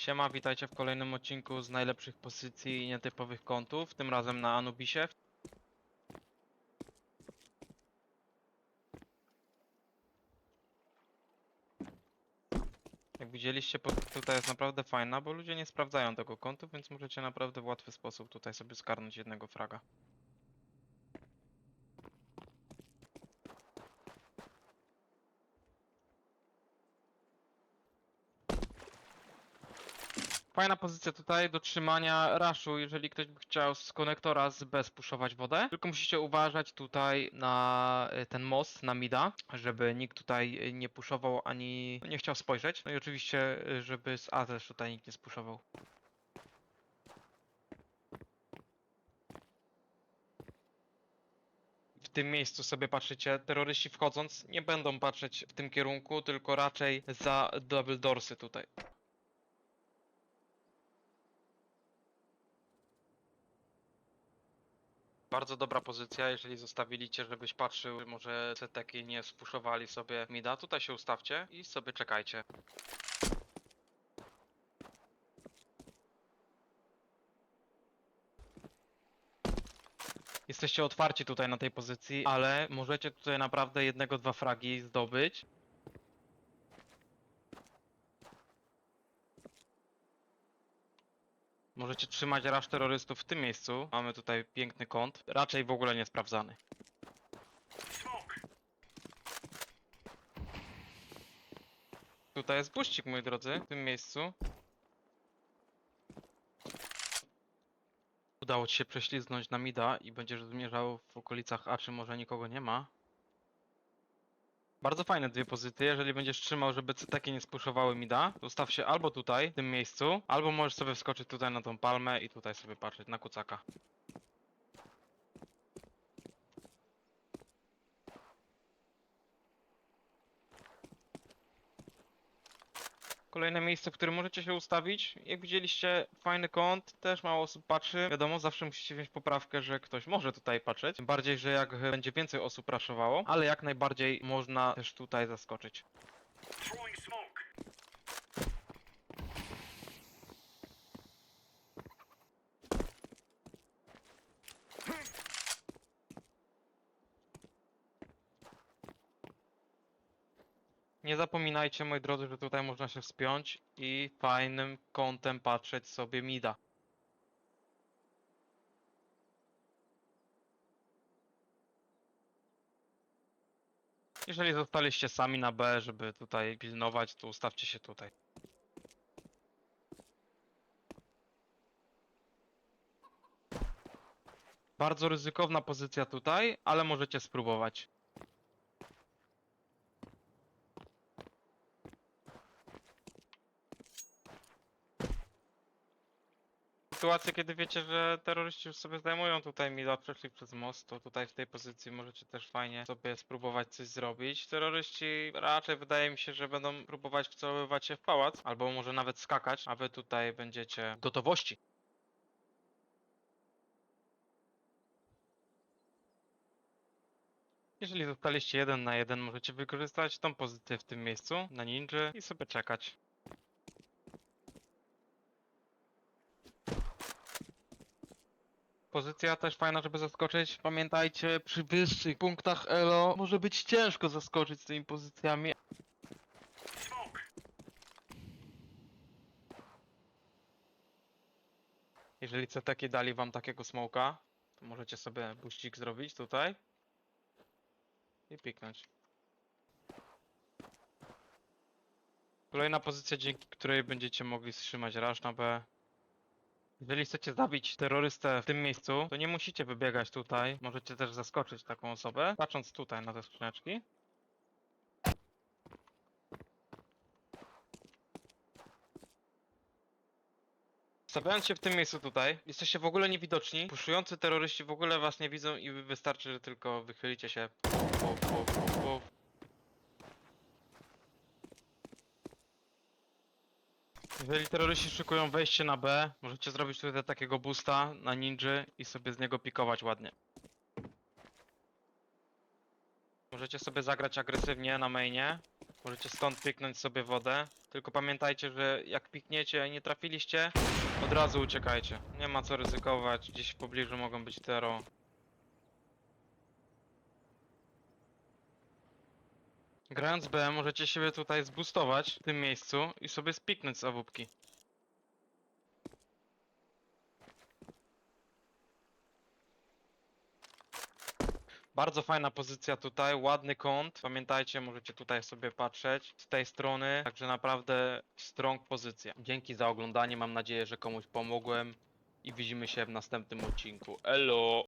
Siema, witajcie w kolejnym odcinku z najlepszych pozycji i nietypowych kątów, tym razem na Anubisie. Jak widzieliście, tutaj jest naprawdę fajna, bo ludzie nie sprawdzają tego kątu, więc możecie naprawdę w łatwy sposób tutaj sobie skarnąć jednego fraga. Fajna pozycja tutaj do trzymania raszu, jeżeli ktoś by chciał z konektora z B spuszować wodę. Tylko musicie uważać tutaj na y, ten most, na mida, żeby nikt tutaj y, nie puszował ani nie chciał spojrzeć. No i oczywiście, y, żeby z A też tutaj nikt nie spuszował. W tym miejscu sobie patrzycie, terroryści wchodząc nie będą patrzeć w tym kierunku, tylko raczej za double doorsy tutaj. Bardzo dobra pozycja, jeżeli zostawili cię, żebyś patrzył, może seteki nie spuszowali sobie mida. Tutaj się ustawcie i sobie czekajcie. Jesteście otwarci tutaj na tej pozycji, ale możecie tutaj naprawdę jednego, dwa fragi zdobyć. Możecie trzymać rasz terrorystów w tym miejscu. Mamy tutaj piękny kąt. Raczej w ogóle nie sprawdzany. Tutaj jest buścik, moi drodzy, w tym miejscu. Udało ci się prześliznąć na mida i będziesz zmierzał w okolicach A, czy może nikogo nie ma. Bardzo fajne dwie pozycje, jeżeli będziesz trzymał, żeby takie nie spuszowały mida, to ustaw się albo tutaj, w tym miejscu, albo możesz sobie wskoczyć tutaj na tą palmę i tutaj sobie patrzeć na kucaka. Kolejne miejsce, w którym możecie się ustawić. Jak widzieliście, fajny kąt, też mało osób patrzy. Wiadomo, zawsze musicie wziąć poprawkę, że ktoś może tutaj patrzeć. Tym bardziej, że jak będzie więcej osób raszowało, ale jak najbardziej można też tutaj zaskoczyć. Nie zapominajcie, moi drodzy, że tutaj można się wspiąć i fajnym kątem patrzeć sobie mida. Jeżeli zostaliście sami na B, żeby tutaj pilnować, to ustawcie się tutaj. Bardzo ryzykowna pozycja tutaj, ale możecie spróbować. Sytuację, kiedy wiecie, że terroryści już sobie zdejmują tutaj mida, przeszli przez most, to tutaj w tej pozycji możecie też fajnie sobie spróbować coś zrobić. Terroryści raczej wydaje mi się, że będą próbować wcelowywać się w pałac, albo może nawet skakać, a wy tutaj będziecie w gotowości. Jeżeli zostaliście jeden na jeden, możecie wykorzystać tą pozycję w tym miejscu, na ninja i sobie czekać. Pozycja też fajna, żeby zaskoczyć. Pamiętajcie, przy wyższych punktach elo może być ciężko zaskoczyć z tymi pozycjami. Jeżeli CTki dali wam takiego smoka, to możecie sobie buścik zrobić tutaj i piknąć. Kolejna pozycja, dzięki której będziecie mogli wstrzymać rush na B. Jeżeli chcecie zabić terrorystę w tym miejscu, to nie musicie wybiegać tutaj. Możecie też zaskoczyć taką osobę, patrząc tutaj na te skrzyneczki. Stawiając się w tym miejscu tutaj, jesteście w ogóle niewidoczni. Puszujący terroryści w ogóle was nie widzą i wystarczy, że tylko wychylicie się. Puf, puf, puf, puf. Jeżeli terroryści szykują wejście na B, możecie zrobić tutaj takiego boosta na ninja i sobie z niego pikować ładnie. Możecie sobie zagrać agresywnie na mainie. Możecie stąd piknąć sobie wodę. Tylko pamiętajcie, że jak pikniecie i nie trafiliście, od razu uciekajcie. Nie ma co ryzykować, gdzieś w pobliżu mogą być tero. Grając B możecie siebie tutaj zboostować w tym miejscu i sobie spiknąć z awupki. Bardzo fajna pozycja tutaj, ładny kąt. Pamiętajcie, możecie tutaj sobie patrzeć z tej strony. Także naprawdę strong pozycja. Dzięki za oglądanie, mam nadzieję, że komuś pomogłem i widzimy się w następnym odcinku. Elo!